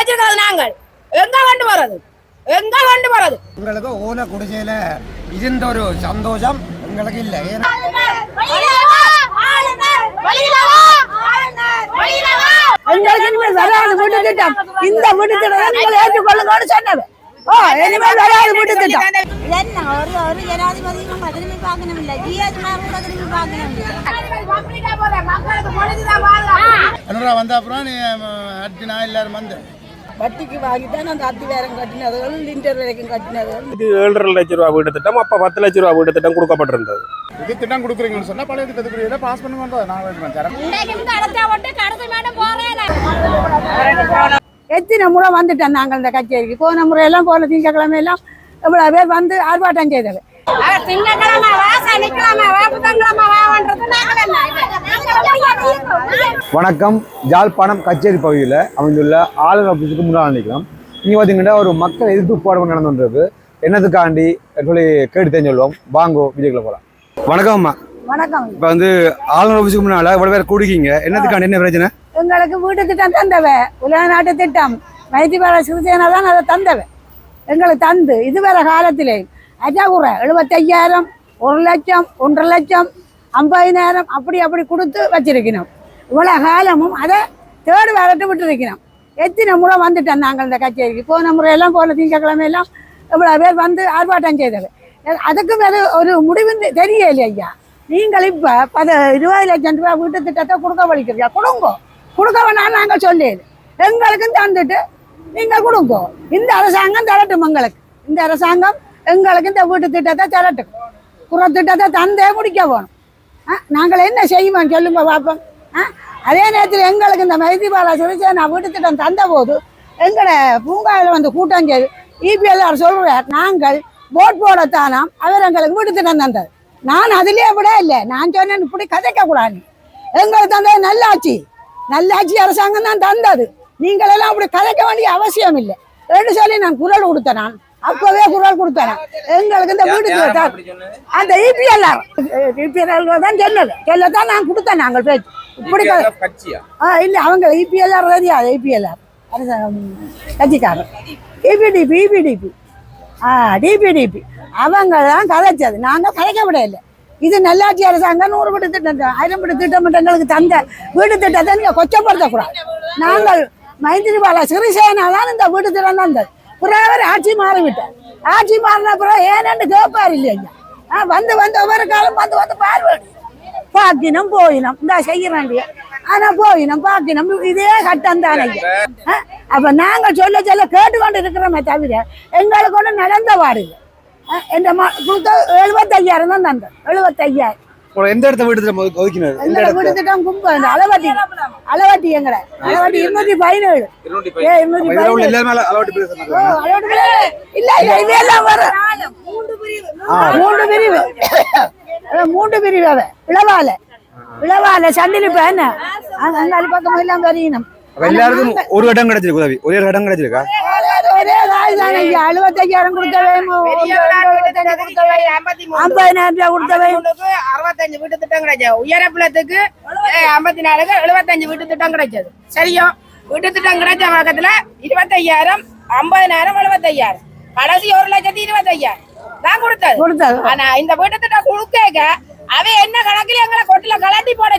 வச்சிருக்கிறது நாங்கள். எங்க கொண்டு போறது? எங்க கொண்டு போறது? எங்களுக்கு ஓலை குடிசையில இருந்த ஒரு சந்தோஷம் எங்களுக்கு இல்லை. ஏன்னா எங்களுக்கு இனிமேல் வராது வீட்டு திட்டம். இந்த வீட்டு திட்டம் நீங்கள் ஏற்றுக்கொள்ளுங்கன்னு சொன்னது. ஓ இனிமேல் வராது வீட்டு திட்டம். என்ன ஒரு ஒரு ஜனாதிபதியும் திரும்பி பார்க்கணுமில்ல ஜிஎஸ்மார் கூட திரும்பி பார்க்கணுமில்ல என்னடா வந்த அப்புறம் நீ அடிச்சினா எல்லாரும் வந்து. வட்டிக்கு வாங்கித்தான் அந்த அத்தி வேரம் கட்டினதுகள் லிண்டர் வரைக்கும் கட்டினதுகள் இது ஏழரை லட்ச ரூபா வீடு திட்டம் அப்போ பத்து லட்ச ரூபா வீடு திட்டம் கொடுக்கப்பட்டிருந்தது. இது திட்டம் கொடுக்குறீங்கன்னு சொன்னா பழைய திட்டத்துக்குரிய பாஸ் பண்ணுங்க நான் வைக்கிறேன் தரேன் எத்தனை முறை வந்துட்டோம் நாங்கள் இந்த கச்சேரிக்கு? போன முறையெல்லாம் போன திங்கக்கிழமை எல்லாம் இவ்வளவு பேர் வந்து ஆர்ப்பாட்டம் செய்தது. வணக்கம். யாழ்ப்பாணம் கச்சேரி பகுதியில் அமைந்துள்ள ஆளுநர் ஆஃபீஸுக்கு முன்னால் நிற்கிறோம். இங்கே பார்த்தீங்கன்னா ஒரு மக்கள் எதிர்ப்பு போராட்டம் நடந்து கொண்டிருக்கு. என்னத்துக்காண்டி சொல்லி கேட்டு தெரிஞ்சுள்ளுவோம் வாங்கோ வீடியோக்குள்ள போகலாம். வணக்கம் அம்மா. வணக்கம். இப்போ வந்து ஆளுநர் ஆஃபீஸுக்கு முன்னால் இவ்வளோ பேர் குடிக்கீங்க என்னத்துக்காண்டி என்ன பிரச்சனை? எங்களுக்கு வீட்டு திட்டம் தந்தவ. உலக நாட்டு திட்டம். மைத்திபால சிறிசேனா தான் அதை தந்தவ. எங்களுக்கு தந்து. இதுவரை காலத்திலே அதான் அஜாகுறை எழுபத்தையாயிரம் ஒரு லட்சம் ஒன்றரை லட்சம் ஐம்பதினாயிரம் அப்படி அப்படி கொடுத்து வச்சிருக்கணும். இவ்வளோ காலமும் அதை தேர்டு வேலட்டு விட்டுருக்கணும். எத்தனை முறை வந்துட்டோம் நாங்கள் இந்த கச்சேரிக்கு? போன முறையெல்லாம் போன திங்கக்கிழமையெல்லாம் இவ்வளோ பேர் வந்து ஆர்ப்பாட்டம் செய்தது. அதுக்கும் அது ஒரு முடிவு தெரியல ஐயா. நீங்கள் இப்போ பத இருபது லட்சம் ரூபாய் வீட்டு திட்டத்தை கொடுக்க வலிக்கிறீங்க. கொடுங்கோ. கொடுக்க வேணாம் நாங்கள் சொல்லியது. எங்களுக்கும் தந்துட்டு நீங்கள் கொடுங்கோ. இந்த அரசாங்கம் தரட்டும் எங்களுக்கு. இந்த அரசாங்கம் எங்களுக்கு இந்த வீட்டு திட்டத்தை திரட்டும். குற திட்டத்தை தந்தே முடிக்க போகணும் ஆ, நாங்கள் என்ன செய்வோம் சொல்லுங்க பார்ப்போம் ஆ, அதே நேரத்தில் எங்களுக்கு இந்த மைதிபாலா சிறிசேனா வீட்டு திட்டம் தந்த போது எங்களை பூங்காவில் வந்து கூட்டம் செய்து இபிஎல்ஆர் சொல்கிறார் நாங்கள் போட் போடத்தானாம் அவர் எங்களுக்கு வீட்டு திட்டம் தந்தது நான் அதிலே விட இல்லை நான் சொன்னேன் இப்படி கதைக்க கூடாது. எங்களுக்கு தந்தது நல்லாட்சி. நல்லாட்சி அரசாங்கம் தான் தந்தது. நீங்களெல்லாம் அப்படி கதைக்க வேண்டிய அவசியம் இல்லை. ரெண்டு சொல்லி நான் குரல் கொடுத்தேன் நான். அப்பவே குரல் கொடுத்தேன் எங்களுக்கு இந்த வீட்டு திட்டம் அந்த E இபிஎல்ஆர் இபிஎல்ஆர் தான் சொன்னது. சொல்லத்தான் நான் கொடுத்தேன் நாங்கள் பேச்சு இப்படி க- ஆ இல்லை அவங்க E இபிஎல்ஆர் தெரியாது இபிஎல்ஆர் கட்சிக்காரர். E இபிடிபி இபிடிபி ஆ டிபிடிபி அவங்க தான் கதைச்சது நாங்கள் கதைக்க இல்லை இது நல்லாட்சி அரசாங்கம் நூறு வீடு திட்டம் தான். ஆயிரம் வீடு திட்டம் எங்களுக்கு தந்த வீடு திட்டத்தை நீங்கள் கொச்சப்படுத்தக்கூடாது. நாங்கள் மைத்திரிபால சிறிசேனா தான் இந்த வீடு திட்டம் தந்தது. பிறகு ஆட்சி மாறிவிட்டார் ஆட்சி மாறின பிறகு ஏனென்று கேட்பார் இல்லையா ஆ வந்து வந்து ஒவ்வொரு காலம் வந்து வந்து பார்வையிடு. பாக்கினம் போயினம் இந்த செய்யறாண்டிய ஆனா போயினம் பாக்கினம் இதே கட்டம் தானே. அப்ப நாங்க சொல்ல சொல்ல கேட்டுக்கொண்டு இருக்கிறோமே தவிர எங்களுக்கு ஒன்றும் நடந்த பாடு இல்லை. அஹ், மா- கொடுத்த எழுபத்தையாயிரம் தான் தந்தோம் எழுபத்தையாயிரம். எந்த இடத்த வீடு திட்டம் ஒதுக்கி- ஒதுக்கினது எந்த எங்களை இடத்த வீடு திட்டம் கும்ப? இந்த அளவாட்டி அளவாட்டி எங்களை அளவாட்டி இருநூத்தி பதினேழு. ஏ இருநூத்தி பதினேழு. ஓ, சொன்னாங்க அளவாட்டி. இல்ல இல்ல இதெல்லாம் வரும் மூன்று பிரிவு. அதான் மூன்று பிரிவு அவ. இளவால இளவால சண்டிலிப்ப என்ன? அங்க அங்காளி பக்கம் எல்லாம் வரையணும் அப்ப எல்லாருக்கும் ஒரு இடம் கிடைச்சிருக்கு உதவி. ஒரே ஒரு இடம் கிடைச்சிருக்கா? ஒரே காய் தானே ஐயா எழுபத்தையாயிரம் கொடுத்தவை ஐம்பதினாயிரம் ரூபாய் கொடுத்தவை அறுபத்தஞ்சு வீட்டு திட்டம் கிடைச்சது. உயரப்புலத்துக்கு ஐம்பத்தி நாலுக்கு எழுபத்தஞ்சு வீட்டு திட்டம் கிடைச்சது. சரியோ வீட்டு திட்டம் கிடைச்ச பக்கத்துல இருபத்தையாயிரம் ஐம்பதினாயிரம் எழுபத்தையாயிரம். கடைசி ஒரு லட்சத்தி இருபத்தையாயிரம். தான் கொடுத்தது. கொடுத்தது. ஆனா இந்த வீட்டு திட்டம் கொடுக்க அவ என்ன கணக்குல எங்களை கொட்டுல கலட்டி போட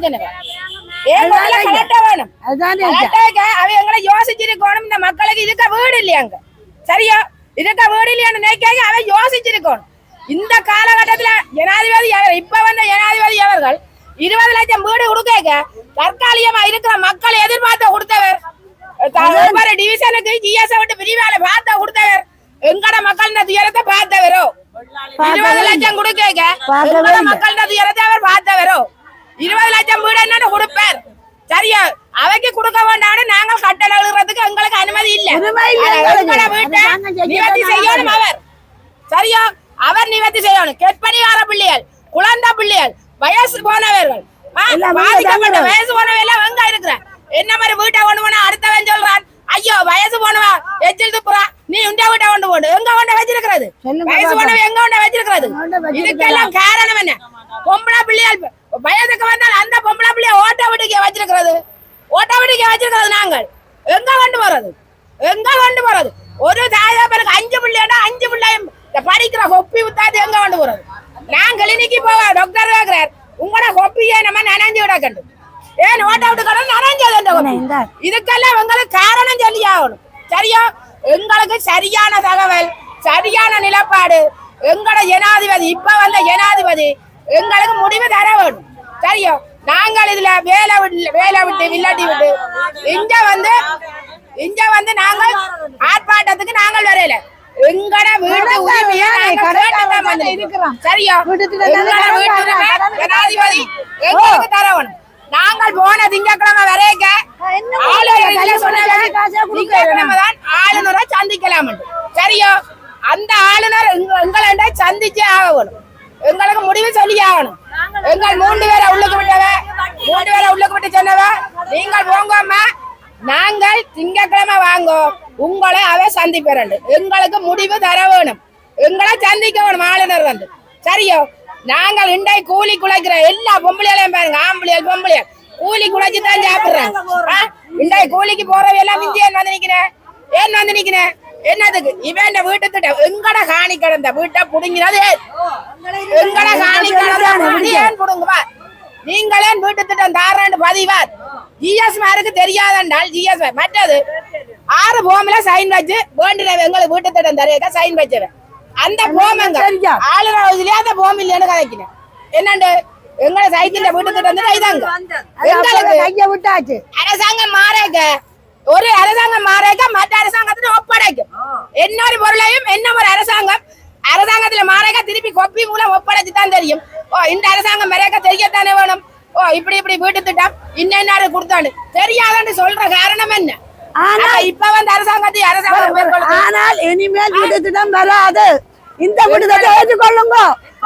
கலட்ட வேணும்? அதுதானே. அவ எங்களை யோசிச்சிருக்கணும். இந்த மக்களுக்கு இருக்க வீடு இல்லையாங்க சரியா? இருக்க வீடு இல்லையான்னு நினைக்காக அவ யோசிச்சிருக்கணும் இந்த காலகட்டத்துல ஜனாதிபதி அவர் இப்ப வந்த ஜனாதிபதி அவர்கள் இருபது லட்சம் வீடு கொடுக்க தற்காலிகமா இருக்கிற மக்கள் எதிர்பார்த்த கொடுத்தவர் ஒவ்வொரு டிவிஷனுக்கு ஜிஎஸ் விட்டு பிரிவால பார்த்த கொடுத்தவர் எங்கட மக்கள் துயரத்தை பார்த்தவரோ இருபது லட்சம் கொடுக்க. மக்கள் துயரத்தை அவர் பார்த்தவரோ இருபது லட்சம் வீடு என்னன்னு கொடுப்பார் சரியா? அவைக்கு கொடுக்க வேண்டாம்னு நாங்கள் கட்டளை எழுதுறதுக்கு எங்களுக்கு அனுமதி இல்ல. நிவர்த்தி செய்யணும் அவர். சரியா? அவர் நிவர்த்தி செய்யணும். கெட்பணிகார பிள்ளைகள் குழந்தை பிள்ளைகள் வயசு போனவர்கள். பாதிக்கப்பட்ட. வயசு போனவ எல்லாம் எங்க இருக்கிற? என்ன மாதிரி வீட்டை கொண்டு போனா அடுத்தவன் சொல்றான்? ஐயோ வயசு போனவா? எச்சில் துப்புறா? நீ உண்ட வீட்டை கொண்டு போடு. எங்க கொண்டு வச்சிருக்கிறது? வயசு பாப்போம். போனவ எங்க கொண்டு வச்சிருக்கிறது. இதுக்கெல்லாம் காரணம் என்ன? பொம்பளை பிள்ளைகள் வயதுக்கு வந்தால் அந்த பொம்பளை பிள்ளைய ஓட்ட வீட்டுக்கு வச்சிருக்கிறது. ஓட்ட வீட்டுக்கு வச்சிருக்கிறது நாங்கள். எங்க கொண்டு போறது? எங்க கொண்டு போறது? ஒரு தாயாப்பனுக்கு அஞ்சு பிள்ளைடா அஞ்சு பிள்ளையும் படிக்கிற கொப்பி வித்தாது எங்க கொண்டு போறது? நான் கிளினிக்கு போவ டாக்டர் கேக்குறார். உங்களோட கொப்பியே நம்ம நனைஞ்சு விட கண்டு ஏன் ஓட்ட விட்டு கடை நனைஞ்சது. இதுக்கெல்லாம் உங்களுக்கு காரணம் சொல்லி ஆகணும். சரியா? எங்களுக்கு சரியான தகவல் சரியான நிலப்பாடு. எங்களோட ஜனாதிபதி இப்ப வந்த ஜனாதிபதி எங்களுக்கு முடிவு தர வேணும் சரியோ? நாங்கள் இதுல வேலை விட்டு வேலை விட்டு வில்லாட்டி விட்டு இங்க வந்து இங்க வந்து நாங்கள் ஆர்ப்பாட்டத்துக்கு நாங்கள் வரையில. எங்கட வீட்டு உரிமையை. சரியா? ஜனாதிபதி எங்களுக்கு தர வேணும் நாங்கள் போன திங்கட்கிழமை வரைக்க ஆளுநர் இல்ல சொன்னாங்க திங்கட்கிழமை தான் ஆளுநரை சந்திக்கலாம் சரியா? அந்த ஆளுநர் எங்க- எங்களை சந்திச்சே ஆக வேணும் எங்களுக்கு முடிவு சொல்லி ஆகணும். எங்கள் மூன்று பேரை உள்ளுக்கு விட்டவ மூன்று பேரை உள்ளுக்கு விட்டு சொன்னவ நீங்கள் போங்கம்மா நாங்கள் திங்கட்கிழமை வாங்குவோம். உங்களை அவ சந்திப்பிறண்டு. எங்களுக்கு முடிவு தர வேணும். எங்களை சந்திக்க வேணும் ஆளுநர் வந்து. சரியோ? நாங்கள் இண்டை கூலி குலைக்கிற எல்லா பொம்பளைகளையும் பாருங்க. ஆம்பளையல் பொம்பளையல் கூலி குலைச்சு தான் சாப்பிடுறேன் இண்டை கூலிக்கு போறவ எல்லாம் இந்திய வந்து நிக்கிறேன் ஏன் வந்து நிக்கிறேன் என்னதுக்கு இவன் வீட்டு திட்டம் எங்கட காணி கிடந்த? வீட்டை புடுங்கினது? எங்கட காணி கிடந்த? ஏன் நீங்களே வீட்டு திட்டம் தாராண்டு பதிவார். ஜிஎஸ் மாருக்கு தெரியாதென்றால் ஜிஎஸ் மற்றது ஆறு போம்ல சைன் வச்சு வேண்டின எங்களுக்கு வீட்டு திட்டம் தரையக்க சைன் வச்சவன் அந்த போமங்க. ஆளுநர் ஹவுஸ்லயே அந்த போம் இல்லைன்னு கதைக்கிறேன் என்னண்டு? எங்களை சைக்கிள்ல வீட்டு திட்டம் இதாங்க எங்களுக்கு கைய விட்டாச்சு. அரசாங்கம் மாறேக்க ஒரு அரசாங்கம் மாறேக்க மற்ற அரசாங்கத்துல ஒப்படைக்கும். இன்னொரு பொருளையும் என்ன ஒரு அரசாங்கம் அரசாங்கத்துல மாறேக்க திருப்பி கொப்பி மூலம் ஒப்படைச்சு தான் தெரியும். ஓ இந்த அரசாங்கம் மறைக்க தெரியத்தானே வேணும்? ஓ இப்படி இப்படி வீட்டு திட்டம் இன்னென்னாரு கொடுத்தாண்டு? தெரியாதுன்னு சொல்ற காரணம் என்ன? ஆனா- ஆனா இப்ப வந்து அரசாங்கத்தை அரசாங்கம். ஆனால் இனிமேல் வீட்டு திட்டம் வராது. இந்த திட்டம் ஏற்றுக்கொள்ளுங்க.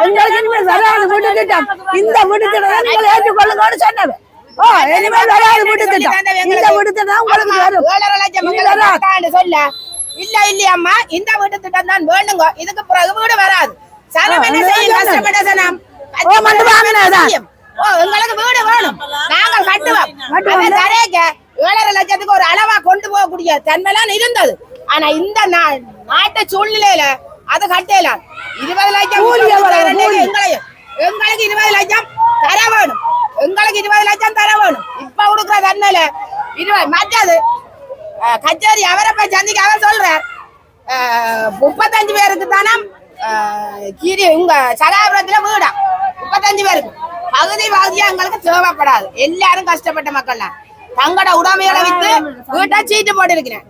எங்களுக்கு இனிமேல் வராது வீட்டு திட்டம். இந்த வீட்டு திட்டம் நீங்கள் ஏற்றுக்கொள்ளுங்கன்னு சொன்னது ஓ இனிமேல் வராது வீட்டு திட்டம் இந்த திட்டம் உங்களுக்கு வரும். ஏழரை லட்சம். தாண்டு சொல்ல. இல்ல இல்லையம்மா இந்த வீட்டு திட்டம் தான் வேணுங்க. இதுக்கு பிறகு வீடு வராது. சனம் என்ன செய்யும்? அதான் கஷ்டப்பட்ட சனம். ஓ, மண்டு வாங்கினதா? ஓ எங்களுக்கு வீடு வேணும். நாங்கள் கட்டுவோம். அதை தரேக்க ஏழரை லட்சத்துக்கு ஒரு அளவா கொண்டு போகக்கூடிய தன்மைலாம் இருந்தது. ஆனா இந்த நாட்டு சூழ்நிலையில அது கட்டலாம் இருபது லட்சம் எங்களுக்கு இருபது லட்சம் தர வேணும் எங்களுக்கு இருபது லட்சம் தர வேணும் இப்ப கொடுக்குற தன்மையில இருபது மற்றது கச்சேரி அவரை போய் சந்திக்க அவர் சொல்றார் முப்பத்தஞ்சு பேருக்கு தானே கீரி உங்க சகாபுரத்துல வீடா முப்பத்தஞ்சு பேருக்கு பகுதி பகுதியா எங்களுக்கு தேவைப்படாது எல்லாரும் கஷ்டப்பட்ட மக்கள் தான் தங்களோட உடைமைகளை வித்து வீட்டை சீட்டு போட்டு இருக்கிறேன்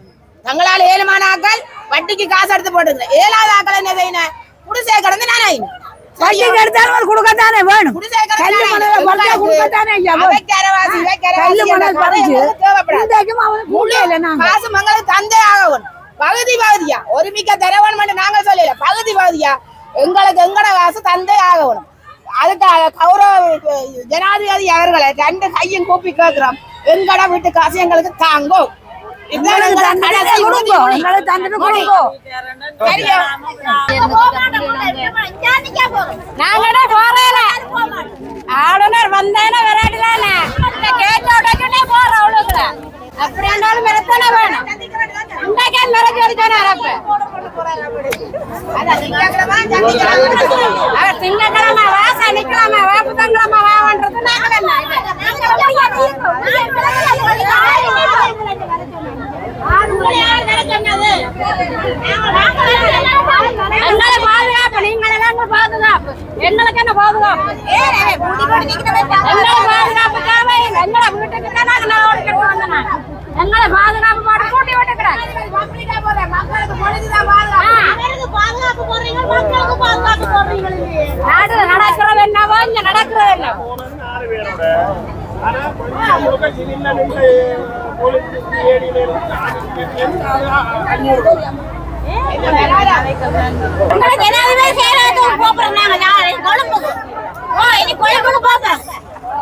ஏழுமான ஆக்கள் வட்டிக்கு காசு எடுத்து போட்டுருக்கிறேன் ஏழாவது ஆக்கள் என்ன செய்யணும் குடிசை கடந்து நான் வட்டிக்கு எடுத்தாலும் கொடுக்கத்தானே வேணும்? கல்லு மணலை கொடுக்கத்தானே ஐயா கல்லு மணல் பறிச்சு. இன்றைக்கும் அவனுக்கு நாங்க. காசு மங்களுக்கு தந்தே ஆகணும். பகுதி பகுதியா? ஒருமிக்க தரவணும் நாங்க சொல்லல. பகுதி பகுதியா? எங்களுக்கு எங்கட காசு தந்தே ஆகணும். அதுக்காக கௌரவ ஜனாதிபதி அவர்களை ரெண்டு கையும் கூப்பி கேட்கிறோம் எங்கட வீட்டு காசு எங்களுக்கு தாங்கும். எங்களுக்கு எங்களோட தந்துட்டு கடைசி கொடுங்கோ. உறுதிமொழி. எங்களுக்கு தந்துட்டு மொழி. கொடுங்கோ. சரியா? நாங்களே போறேல ஆளுநர் வந்தேன விளையாடுதானே கேட்ட உடனே போற அவ்வளவுக்குல அப்படி இருந்தாலும் மிரத்தனை வேணும். இன்றைக்கே மிரட்டி அடிச்சானே அப்ப திங்கக்கிழமை வா சனிக்கிழமை வா புதன்கிழமை வான்றது என்ன எங்களை பாதுகாப்பு பாதுகாப்பு? எங்களுக்கு என்ன பாதுகாப்பு? எங்களை பாதுகாப்புக்காக எங்களை வீட்டுக்கு தான் நாங்கள் நல்ல கட்டு வந்த நாங்க எங்களை பாதுகாப்பு பாட்டு கூட்டி விட்டுக்கிறாங்க மக்களுக்கு பொழுதுதான் பாதுகாப்பு. நாட்டுல நடக்கிறது என்னவோ இங்க நடக்கிறது என்னவோ. உங்களுக்கு ஜனாதிபதி செயலகத்துக்கு போறோம் நாங்க கொழும்புக்கு. ஓ இனி கொழும்புக்கு போறோம்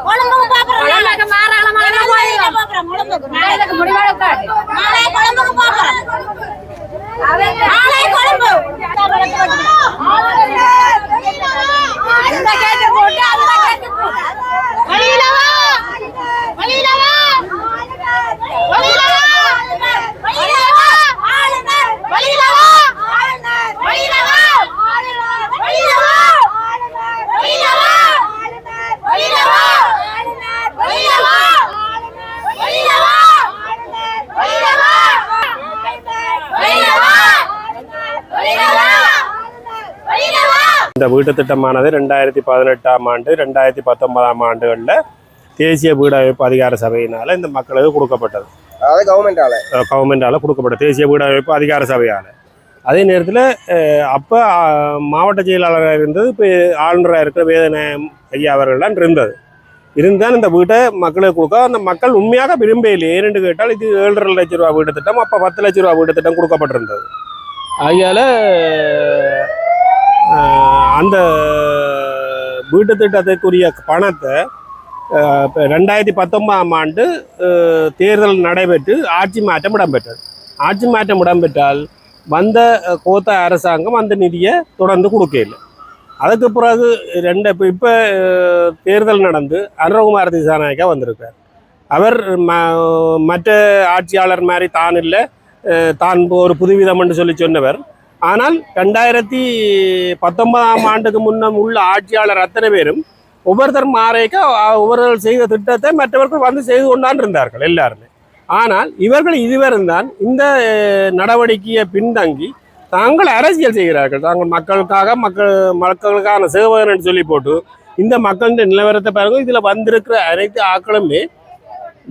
கொழும்புக்கு போறோம். கொழும்புக்கு மாறாளமான போறோம் கொழும்புக்கு நாளைக்கு முடிவெடுக்காது நாளை கொழும்புக்கு போறோம். நாளை கொழும்பு. இந்த கேட்டு போட்டு அந்த கேட்டு போட்டு வெளியில வா வெளியில வா வெளியில வா வெளியில வா இந்த வீட்டு திட்டமானது ரெண்டாயிரத்தி பதினெட்டாம் ஆண்டு ரெண்டாயிரத்தி பத்தொன்பதாம் ஆண்டுகளில் தேசிய வீடமைப்பு அதிகார சபையினால் இந்த மக்களுக்கு கொடுக்கப்பட்டது. அதாவது கவர்மெண்டால கவர்மெண்டால் கொடுக்கப்பட்ட தேசிய வீடமைப்பு அதிகார சபையால். அதே நேரத்தில் அப்போ மாவட்ட செயலாளராக இருந்தது இப்போ ஆளுநராக இருக்கிற வேதநாயம் ஐயா அவர்கள் தான் இருந்தது. இருந்தால் இந்த வீட்டை மக்களுக்கு கொடுக்க அந்த மக்கள் உண்மையாக விரும்பவில்லை ஏனென்று கேட்டால் இது ஏழரை லட்ச ரூபா வீட்டு திட்டம் அப்போ பத்து லட்ச ரூபா வீட்டு திட்டம் கொடுக்கப்பட்டிருந்தது. ஆகையால் அந்த வீட்டு திட்டத்துக்குரிய பணத்தை இப்போ ரெண்டாயிரத்தி பத்தொன்பதாம் ஆண்டு தேர்தல் நடைபெற்று ஆட்சி மாற்றம் இடம்பெற்றது. ஆட்சி மாற்றம் இடம்பெற்றால் வந்த கோத்த அரசாங்கம் அந்த நிதியை தொடர்ந்து கொடுக்கல அதுக்கு பிறகு ரெண்டு இப்போ இப்போ தேர்தல் நடந்து அனுரகுமார் திசாநாயக்கா வந்திருக்கார் அவர் ம மற்ற ஆட்சியாளர் மாதிரி தான் இல்லை தான் ஒரு புதுவிதம் என்று சொல்லி சொன்னவர். ஆனால் ரெண்டாயிரத்தி பத்தொன்பதாம் ஆண்டுக்கு முன்னம் உள்ள ஆட்சியாளர் அத்தனை பேரும் ஒவ்வொருத்தர் மாறைக்க ஒவ்வொருவர் செய்த திட்டத்தை மற்றவர்கள் வந்து செய்து கொண்டான் இருந்தார்கள் எல்லாருமே. ஆனால் இவர்கள் இதுவரைந்தான் இந்த நடவடிக்கையை பின்தங்கி தாங்கள் அரசியல் செய்கிறார்கள். தாங்கள் மக்களுக்காக மக்கள் மக்களுக்கான சேவகன் சொல்லி போட்டு இந்த மக்களின் நிலவரத்தை பாருங்க. இதில் வந்திருக்கிற அனைத்து ஆக்களுமே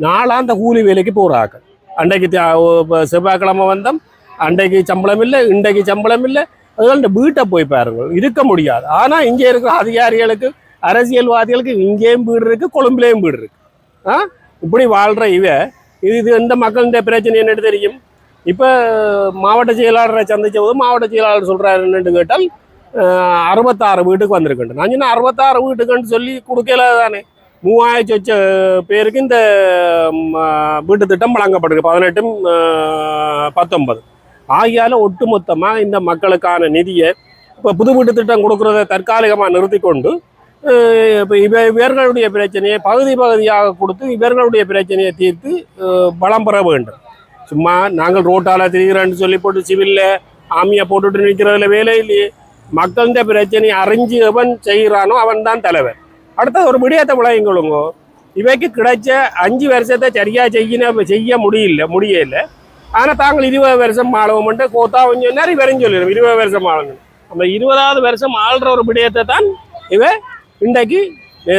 நாளாந்த கூலி வேலைக்கு போகிறாங்க அன்றைக்கு இப்போ செவ்வாய்க்கிழமை வந்தோம். அன்றைக்கு சம்பளம் இல்லை இன்றைக்கு சம்பளம் இல்லை அதனால இந்த வீட்டை போய் பாருங்க இருக்க முடியாது. ஆனால் இங்கே இருக்கிற அதிகாரிகளுக்கு அரசியல்வாதிகளுக்கு இங்கேயும் வீடு இருக்கு கொழும்புலேயும் வீடு இருக்கு. ஆ? இப்படி வாழ்கிற இவ இது இது இந்த மக்களுடைய பிரச்சனை என்னன்னு தெரியும்? இப்போ மாவட்ட செயலாளரை சந்திச்ச போது மாவட்ட செயலாளர் சொல்கிறார் என்னென்னு கேட்டால் அறுபத்தாறு வீட்டுக்கு வந்திருக்குண்டு நான் சொன்னேன் அறுபத்தாறு வீட்டுக்குன்னு சொல்லி கொடுக்கல தானே. மூவாயிரத்தி வச்ச பேருக்கு இந்த வீட்டு திட்டம் வழங்கப்படுது. பதினெட்டும் பத்தொன்பது. ஆகியால ஒட்டுமொத்தமாக இந்த மக்களுக்கான நிதியை இப்போ புது வீட்டு திட்டம் கொடுக்குறத தற்காலிகமாக நிறுத்தி கொண்டு இப்போ இவ இவர்களுடைய பிரச்சனையை பகுதி பகுதியாக கொடுத்து இவர்களுடைய பிரச்சனையை தீர்த்து பலம் பெற வேண்டும். சும்மா நாங்கள் ரோட்டால் திரிகிறோன்னு சொல்லி போட்டு சிவிலில் ஆமியை போட்டுட்டு நிற்கிறதுல வேலை இல்லையே. மக்களின் பிரச்சனையை அறிஞ்சு எவன் செய்கிறானோ அவன் தான் தலைவர். அடுத்தது ஒரு விடயத்தை விளையங்களுங்கோ இவைக்கு கிடைச்ச அஞ்சு வருஷத்தை சரியாக செய்யின செய்ய முடியல முடியல. ஆனால் தாங்கள் இருபது வருஷம் ஆளவும்ட்டு கோத்தா கொஞ்சம் சொன்னார் இவரையும் சொல்லிடும் இருபது வருஷம் ஆளுங்க. அந்த இருபதாவது வருஷம் ஆள்ற ஒரு விடயத்தை தான் இவ இன்றைக்கு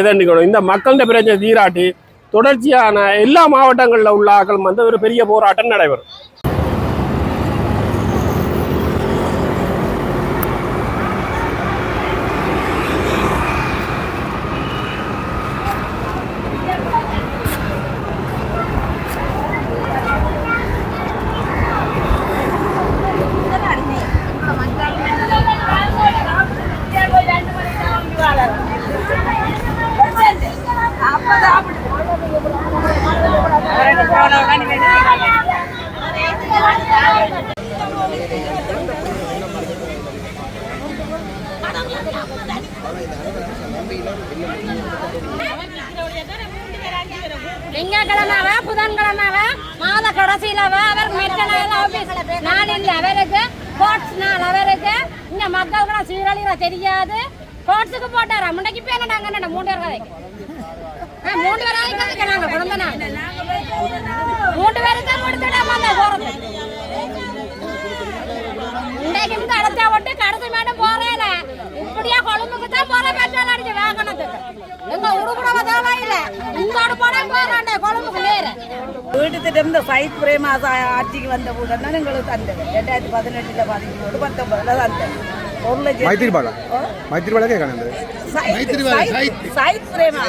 தண்டிக்கணும் இந்த மக்களிட பிரச்சனை தீராட்டி தொடர்ச்சியான எல்லா மாவட்டங்களில் உள்ள ஆக்கள் வந்து ஒரு பெரிய போராட்டம் நடைபெறும். திங்கக்கிழமாவ புதன்கிழமாவ மாத கடைசியிலவ அவர் மெட்ட நாள் இல்ல அவருக்கு கோட்ஸ் நாள் அவருக்கு. இந்த மக்களுக்கு சீரழிகிற தெரியாது. கோட்ஸுக்கு போட்டாரா? முண்டைக்கு பேர் என்னடாங்க மூன்று பேர் கதைக்கு மூன்று பேர் கதைக்கு நாங்க குழந்தை நாள் மூணு பேருக்கு கொடுத்துடாம போறது இன்றைக்கு இருந்து அடைச்சா விட்டு கடைசி மேடம் போறேல இப்படியா கொழும்புக்கு தான் போற பெட்ரோல் அடிச்சு வாகனத்துக்கு எங்க உடுப்புடவ தேவையில்லை உங்களோட போனா போறாண்டே கொழும்புக்கு நேரு வீட்டுத்திட்ட திட்டம் இந்த சைத் பிரேமாசா ஆட்சிக்கு வந்த உடனே எங்களுக்கு தந்தது ரெண்டாயிரத்தி பதினெட்டுல பதிமூணு பத்தொன்பதுல தந்தது சைத் பிரேமா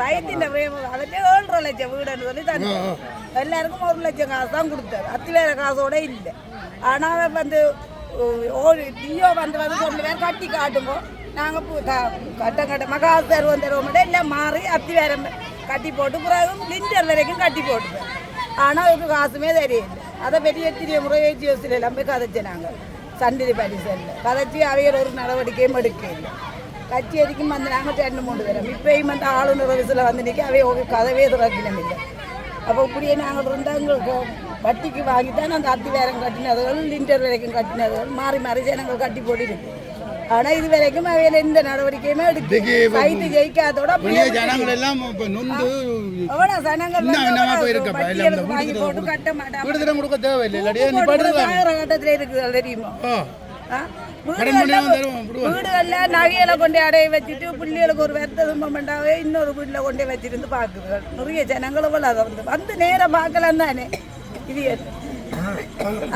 சைத்தின் பிரேமா அதுக்கு ஏழரை லட்சம் வீடுன்னு சொல்லி தந்தது எல்லாருக்கும் ஒரு லட்சம் காசு தான் கொடுத்தாரு அத்திவேற காசோட இல்லை ஆனால் வந்து ஓ டியோ வந்து வந்து ரெண்டு பேர் கட்டி காட்டுங்க நாங்கள் கட்டம் கட்டமாக காசு தருவோம் தருவோம் மட்டும் எல்லாம் மாறி அத்தி வேற கட்டி போட்டு பிறகு லிண்டர் வரைக்கும் கட்டி போட்டுப்பேன் ஆனால் அதுக்கு காசுமே தெரியல அதை பெரிய எத்தனை முறை ஏற்றி வசூல் எல்லாம் போய் கதைச்சு நாங்கள் சந்திரி பரிசல்ல கதைச்சி அவையில் ஒரு நடவடிக்கையும் எடுக்கல கட்சி வரைக்கும் வந்து நாங்கள் ரெண்டு மூணு பேரும். இப்பயும் வந்து ஆளுநர் விசில் வந்து நிற்க அவை கதவே திறக்கணும் இல்லை அப்போ இப்படியே நாங்கள் இருந்தால் எங்களுக்கு வட்டிக்கு வாங்கி தான் அந்த அத்தி வேரம் கட்டினதுகள் லிண்டர் வரைக்கும் கட்டினதுகள் மாறி மாறி ஜனங்கள் கட்டி போட்டுருக்கு ஆனால் இது வரைக்கும் அவையில் எந்த நடவடிக்கையுமே எடுக்க சைட்டு ஜெயிக்காதோட ஜனங்கள் எல்லாம் நொந்து எவ்வளோ ஜனங்கள் வாங்கி போட்டு கட்ட மாட்டாங்க கொடுக்க தேவையில்லை. இருக்குது தெரியுமா? வீடுகள்ல- நகைகளை கொண்டு அடைய வச்சுட்டு பிள்ளைகளுக்கு ஒரு வெத்த இன்னொரு வீட்டில் கொண்டு வச்சிருந்து பார்க்குதுகள். நிறைய ஜனங்களும் அதை வந்து வந்து நேரம் பார்க்கலாம் தானே. இது?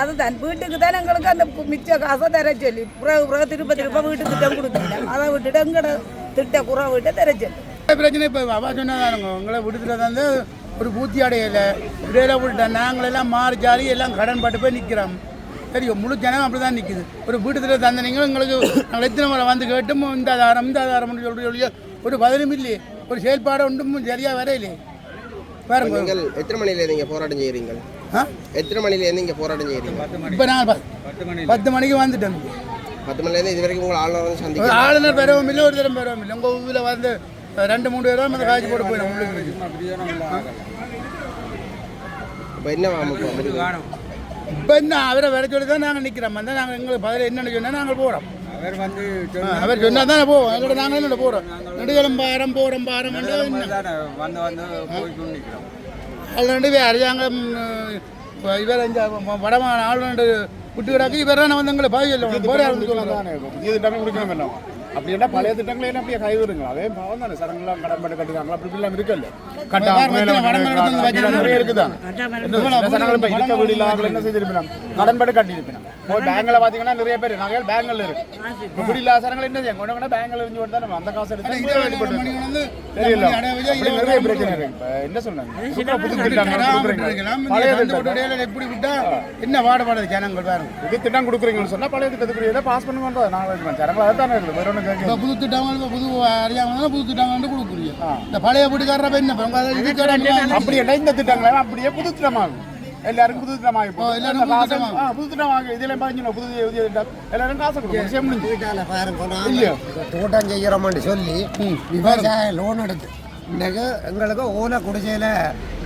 அதுதான் வீட்டுக்கு தான் எங்களுக்கு அந்த மிச்ச காசை தர சொல்லி பிறகு பிறகு திருப்ப திருப்ப வீட்டு திட்டம் கொடுத்துட்டேன் அதை விட்டுட்டு எங்கட திட்ட குறை விட்டு தர சொல்லி பிரச்சனை இப்போ அவா சொன்னதானுங்க உங்களை விடுதலை வந்து ஒரு பூத்தி அடையலை இடையில விட்டுட்டேன் நாங்களெல்லாம் மாறி ஜாலி எல்லாம் கடன் பட்டு போய் நிற்கிறோம் தெரியும் முழு ஜனம் அப்படி தான் நிற்குது ஒரு வீட்டுத்தில் தந்தனீங்க எங்களுக்கு நாங்கள் எத்தனை முறை வந்து கேட்டும் இந்த ஆதாரம் இந்த ஆதாரம்னு சொல்லி சொல்லி ஒரு பதிலும் இல்லையே ஒரு செயல்பாடு ஒன்றும் சரியாக வரையிலே பாருங்க நீங்கள் எத்தனை மணில நீங்க போராட்டம் செய்யறீங்க ஆ எத்தனை மணில இருந்து இங்க போராட்டம் செய்யறீங்க இப்போ நாங்கள் பத்து மணிக்கு வந்துட்டோம் பத்து மணில இருந்து இது வரைக்கும் உங்களை ஆளுநர் வந்து சந்திக்க ஆளுநர் பெறவும் இல்லை ஒரு தரம் பெறவும் இல்லை. உங்கள் ஊரில் வந்து ரெண்டு மூணு பேரும் அந்த காய்ச்சி போட்டு போயிடும் உங்களுக்கு. இப்போ என்ன இப்போ என்ன அவரை வர சொல்லி தான் நாங்கள் நிற்கிறோம். வந்தால் நாங்கள் எங்களுக்கு பதில் என்னென்னு சொன்னால் நாங்கள் போகிறோம். அவர் வந்து அவர் சொன்னால் தானே போவோம். எங்களோட நாங்கள் போகிறோம். நெடுகலம் பாரம் போகிறோம் பாரம் வந்து வந்து போய் நிற்கிறோம். பேர் அரசாங்கம் இப்போ இவர் இந்த வடமான ஆளுநர் விட்டு கிடக்கு இவர் தான் வந்து எங்களை பதில் சொல்லணும் போராட்டம் சொல்லலாம் புதிய திட்டங்கள் கொடுக்கணும் வேண்டாம் அப்படி என்ன பழைய திட்டங்களை அப்படியே கைவிடுங்க அதே பாவம் தானே. சரங்கெல்லாம் கடன் பண்ணி கட்டுறாங்க அப்படி இப்படிலாம் இருக்குல்ல. கட்டா வேற மேல வடமேல வந்து வந்து அப்படிலாம் நிறைய இருக்குதான் இப்ப இருக்க வீடு இல்லாத என்ன செய்திருப்பினாங்க கடன் பண்ணி கட்டி இருப்பினாங்க போய் பேங்க்ல பாத்தீங்கன்னா நிறைய பேர் நகைகள் பேங்க்ல இருக்கு. இப்ப வீடு இல்லாத சனங்கள் என்ன செய்யும்? கொண்டு கொண்டு பேங்க்ல இருந்து தான் அந்த காசு எடுத்து தெரியல. நிறைய பிரச்சனை இருக்கு. இப்ப என்ன என்ன ஜனங்கள் இது திட்டம் கொடுக்குறீங்கன்னு சொன்னா பழைய திட்டத்துக்குரிய பாஸ் நான் சரங்கள் அதான் வேற இப்போ புது இப்போ புது அறியாமல் புது வந்து கொடுக்குறீங்க இந்த பழைய வீட்டுக்காரர என்ன இப்போ அப்படி இந்த திட்டங்களை அப்படியே புது திட்டமாகும் எல்லாருக்கும் புது திட்டமாகி ஓ, எல்லாருக்கும் புது திட்டமாகும் இதெல்லாம் பாத்தீங்கன்னா புது புதிய திட்டம் எல்லாரும் காசு கொடுக்கும் பாருங்க இல்லையோ? தோட்டம் செய்கிறோம்னு சொல்லி விவசாய லோன் எடுத்து இன்னைக்கு எங்களுக்கு ஓலை குடிசையில்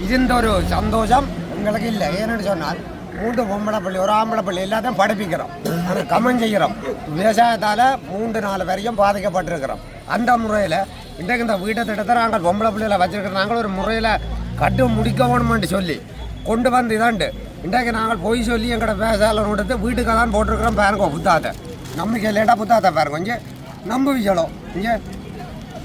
இருந்த ஒரு சந்தோஷம் எங்களுக்கு இல்லை ஏன்னு சொன்னால் மூன்று பொம்பளை பள்ளி ஒரு ஆம்பளை பள்ளி எல்லாத்தையும் படிப்பிக்கிறோம். ஆனால் கமன் செய்கிறோம். விவசாயத்தால் மூன்று நாலு வரையும் பாதிக்கப்பட்டிருக்கிறோம். அந்த முறையில் இன்றைக்கு இந்த வீட்டை திட்டத்தை நாங்கள் பொம்பளை பிள்ளைகளை வச்சுருக்கிறோம். நாங்கள் ஒரு முறையில் கட்டு முடிக்கணும்னு சொல்லி கொண்டு வந்து இதாண்டு. இன்றைக்கு நாங்கள் போய் சொல்லி எங்களோட விவசாயம் எடுத்து வீட்டுக்கு தான் போட்டிருக்கிறோம் பாருங்க புத்தாத்தை. நம்பிக்கை இல்லைண்டா புத்தாத்தை பாருங்க இங்கே நம்புவிச்சலும் இங்கே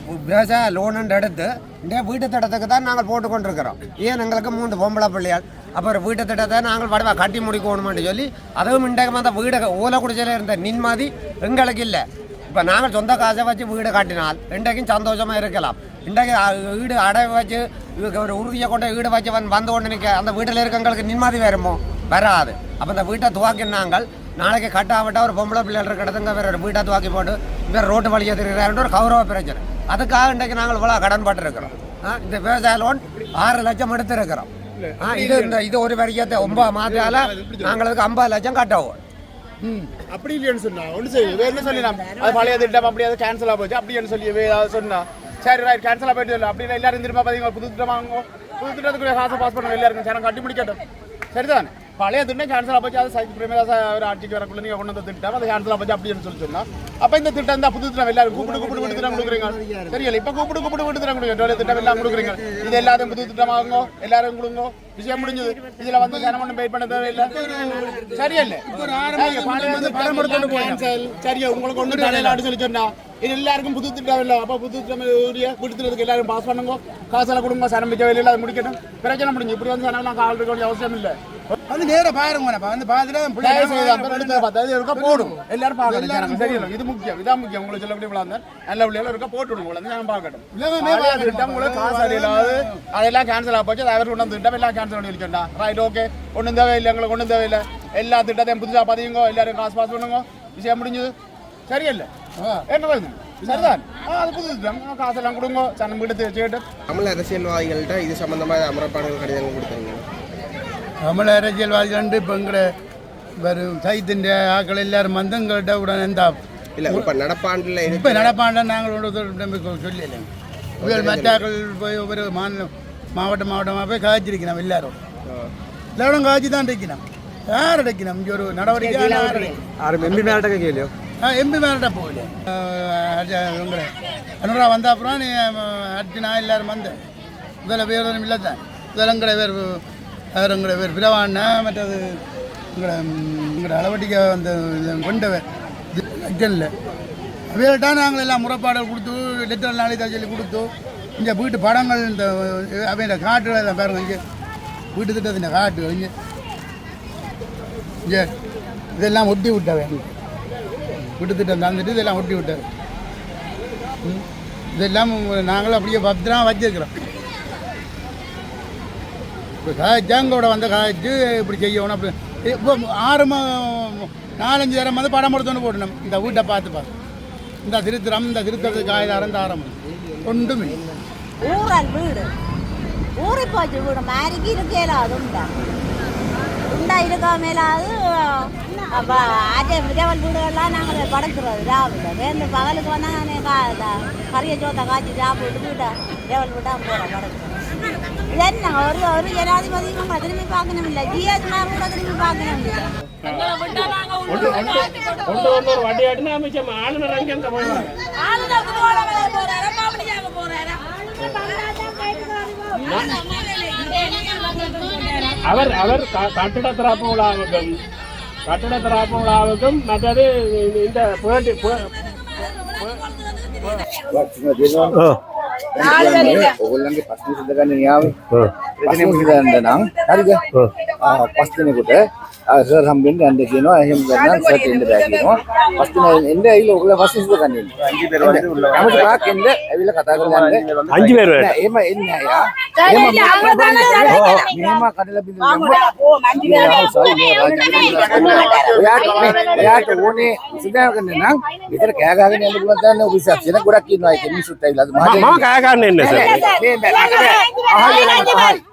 விவசாய லோன் எடுத்து இந்த வீட்டு திட்டத்துக்கு தான் நாங்கள் போட்டு கொண்டிருக்கிறோம். ஏன் எங்களுக்கு மூன்று பொம்பளை பிள்ளையால் அப்புறம் வீட்டு திட்டத்தை நாங்கள் வடவா கட்டி முடிக்கணுமான்னு சொல்லி அதுவும் இன்றைக்கு அந்த வீடு ஓலை இருந்த நிம்மதி எங்களுக்கு இல்லை. இப்போ நாங்கள் சொந்த காசை வச்சு வீடு கட்டினால் இன்றைக்கும் சந்தோஷமாக இருக்கலாம். இன்றைக்கு வீடு அடை வச்சு ஒரு உறுதியை கொண்டு வீடு வச்சு வந்து வந்து கொண்டு நிற்க அந்த வீட்டில் இருக்கவங்களுக்கு நிம்மதி வருமோ? வராது. அப்போ இந்த வீட்டை துவாக்கினாங்கள் நாளைக்கு கட்டாவிட்ட ஒரு பொம்பளை பிள்ளைகள் இருக்கிறதுங்க வேறு ஒரு வீட்டை துவாக்கி போட்டு வேறு ரோட்டு வழியை திருக்கிறாருன்ற ஒரு கௌரவ பிரச்சனை. அதுக்காக இன்றைக்கு நாங்கள் இவ்வளோ கடன் பட்டிருக்கிறோம். ஆ, இந்த விவசாய லோன் ஆறு லட்சம் எடுத்திருக்கிறோம். ஆ, இது இந்த இது ஒரு வரையத்தை ஒன்பது மாதத்தால் நாங்களுக்கு ஐம்பது லட்சம் கட்டவும். அப்படி இல்லைன்னு சொன்னா ஒன்று செய்யும் வேறு என்ன சொல்லலாம் அது பழைய திட்டம் அப்படி அது கேன்சல் ஆக போச்சு அப்படின்னு சொல்லி ஏதாவது அது சொன்னா சரி ரைட் கேன்சல் ஆகிட்டு சொல்லு அப்படின்னா எல்லாரும் திரும்ப பார்த்தீங்க புது திட்டம் வாங்குவோம் புது திட்டத்துக்குரிய காசை பாஸ் பண்ணுவோம் எல்லாருக்கும் சனம் கட்டி முடிக்கட்டும். சரிதான்? பழைய திட்டம் கேன்சல் ஆக போச்சு அது சைக்கு பிரேமதாச ஒரு ஆட்சிக்கு வரக்குள்ள நீங்கள் கொண்டு வந்த திட்டம் அது கேன்சல் ஆக போச்சு அப்படின்னு சொல்லி சொன்னா அப்போ இந்த திட்டம் தான் புது திட்டம் எல்லாரும் கூப்பிட்டு கூப்பிட்டு விட்டு திட்டம் கொடுக்குறீங்க தெரியல இப்போ கூப்பிட்டு கூப்பிட்டு விட்டு திட்டம் கொடுக்குறீங்க டோலி திட்டம் எல்லாம் கொடுக்குறீங்க இது எல்லாத்தையும் புது திட்டம் வாங்குங்க எல்லாரும் கொடுங்க விஷயம் முடிஞ்சது இதுல வந்து ஜனம் ஒன்றும் வெயிட் பண்ண தேவையில்லை சரியில்லை பழைய எடுத்துட்டு போய் சரியா உங்களுக்கு ஒன்று தலையில சொல்லி சொன்னா இது எல்லாருக்கும் புது திட்டம் இல்லை அப்போ புது திட்டம் உரிய கொடுத்துறதுக்கு எல்லாரும் பாஸ் பண்ணுங்க காசெல்லாம் கொடுங்க சனம் பிச்சை வெளியில் அதை முடிக்கட்டும் பிரச்சனை முடிஞ்சு இப்படி வந்து சனம் கால் இருக்க வேண்டிய அவசியம் இல்லை வந்து நேரா பாருங்க உனப்பா. வந்து பார்த்துட்டு பிள்ளை இருக்கா? போடும் எல்லாரும் பார்க்கணும். சரியில்லை இது முக்கியம். இதான் முக்கியம். உங்களுக்கு சொல்லக்கூடிய விழா நல்ல பிள்ளைகள் இருக்கா? போட்டு விடுங்க. உங்களை நான் பார்க்கட்டும். திட்டம் உங்களுக்கு காசு அறியலாது அதெல்லாம் கேன்சல் ஆக போச்சு. அது அவர் கொண்டு வந்து திட்டம் எல்லாம் கேன்சல் பண்ணி வச்சுட்டா ரைட் ஓகே ஒன்றும் தேவையில்லை. எங்களுக்கு ஒன்றும் தேவையில்லை. எல்லா திட்டத்தையும் புதுசாக பதியுங்க. எல்லாரும் காசு பாஸ் பண்ணுங்க. விஷயம் முடிஞ்சது. சரியில்லை. என்ன வருது சரிதான். ஆ, அது புது திட்டம். ஆ, காசெல்லாம் கொடுங்க. சனம் வீடு வச்சுக்கிட்டு தமிழ் அரசியல்வாதிகள்கிட்ட இது சம்பந்தமாக அமரப்பாடுகள் கடிதங்கள் கொடுத்துருங்க. அரசியல்வாதிகள் வந்து இப்போ எங்கட வரும். சைத்திൻ്റെ ஆக்கள் எல்லாரும் வந்து எங்கள்கிட்ட உடனே இந்த இல்லை இப்போ நடப்பாண்டில் இப்போ இருக்கு நடப்பாண்ட நாங்கள் ஒன்று சொல்லலை இவர்கள் மற்றாக்கள் போய் ஒவ்வொரு மாநிலம் மாவட்டம் மாவட்டமாக போய் காய்ச்சிருக்கணும் எல்லாரும். எல்லாரும் காய்ச்சி தான் இருக்கணும் யார் அடைக்கணும்? இங்கே ஒரு நடவடிக்கை யார் அடைக்கணும்? ஆறு எம்பி மேலிட்ட கேட்கலையோ ஆ எம்பி மேலிட்ட போகல. உங்களை அனுரா வந்த அப்புறம் நீ அர்ஜுனா எல்லாரும் வந்து. இதில் வேறு ஒன்றும் இல்லை தான். இதில் எங்களை வேறு வேறு எங்களை பேர் பிரவாண்ணா மற்றது உங்களை உங்களோட அளவட்டிக்க அந்த கொண்டவர். லெட்டனில் அவர்கிட்ட நாங்கள் எல்லாம் முறைப்பாடுகள் கொடுத்து லெட்டர் நாளைக்கு சொல்லி கொடுத்து இந்த வீட்டு படங்கள் இந்த அவையோட காட்டுகளை எல்லாம் பாருங்க இங்கே. வீட்டு திட்டத்தின் காட்டுகள் இங்கே. இங்கே. இதெல்லாம் ஒட்டி விட்டவை. வீட்டு திட்டம் தந்துட்டு இதெல்லாம் ஒட்டி விட்டது ம். இதெல்லாம் நாங்களும் அப்படியே பத்திரம் வச்சிருக்கிறோம். இப்போ காய்ச்சாங்கோட வந்து காய்ச்சி இப்படி செய்யணும் அப்படி. இப்போ ஆறு நாலஞ்சு தரம் வந்து படம் எடுத்துன்னு போடணும் இந்த வீட்டை பார்த்து பார்த்து இந்த திருத்திரம் இந்த திருத்தத்துக்கு காய்தாரம் தாரம் ஒன்றுமே ஊரல் வீடு. ஊறி போச்சு வீடு. மாறிக்கு இருக்கல அது உண்டா? உண்டா இருக்க மேலாது அப்போ அதே விஜயவன் வீடுகள்லாம் நாங்கள் படைக்கிறோம் ராவில் வேந்து பகலுக்கு வந்தால் கறியை சோத்தை காய்ச்சி சாப்பிட்டு வீட்டை விதவல் வீட்டா போகிறோம் படைக்கிறோம் என்ன ஒரு ஒரு ஜனாதிபதி உங்களை திரும்பி பார்க்கணும் இல்லை ஜிஎஸ் மாதிரி கூட திரும்பி பார்க்கணும் இல்லை கொண்டு கொண்டு வந்து ஒரு வண்டி ஆட்டினா அமைச்சர் ஆளுநர் அங்கே இந்த போயிடுவாங்க அவர் அவர் கட்டிட திறப்பு விழாவுக்கும் கட்டிட திறப்பு விழாவுக்கும் மற்றது இந்த புரட்டி ඔගොල්ලන්ගේ ප්‍රශ්න සිද්ධ ගන්න යාවේ ප්‍රතිනම හිතන්න නම් හරිද පස් ಸರ್ ಹಮ್ ಬೆಂಡ್ ಅಂತ ಏನೋ ಹೆಮ್ ನಾನು ಸರ್ ಎಂದ ಬ್ಯಾಗೇನೋ ಫಸ್ಟ್ ಎಂದ ಇಲ್ಲ ಉಳ್ಳ ಫಸ್ಟ್ ಇಸ್ ಕಣ್ಣಿ ನಮ್ಮ ಕಾಕ್ ಎಂದ ಅವಿಲ್ಲ ಕಥಾಗಲ್ಲ ಅಂಜು ಬೇರು ಏಮ ಎನ್ನ ಯಾ ಏಮ ಏಮ ಕಡಲ ಬಿಂದು ಓ ಮಂಜು ಬೇರು ಯಾಟ್ ಯಾಟ್ ಓನೆ ಸಿದ್ಧಾಯ ಕಣ್ಣಿ ನಾ ಇದರ ಕ್ಯಾಗಾಗನೆ ಅಂತ ಬಂತಾನೆ ಉಬಿಸಾಪ್ ಜನ ಕೂಡ ಕಿನ್ನೋ ಐತೆ ಮಿಸುತ್ತ ಇಲ್ಲ ಅದು ಮಾಮ ಕ್ಯಾಗಾಗನೆ ಸರ್ ಹಾಯ್ ಹಾಯ್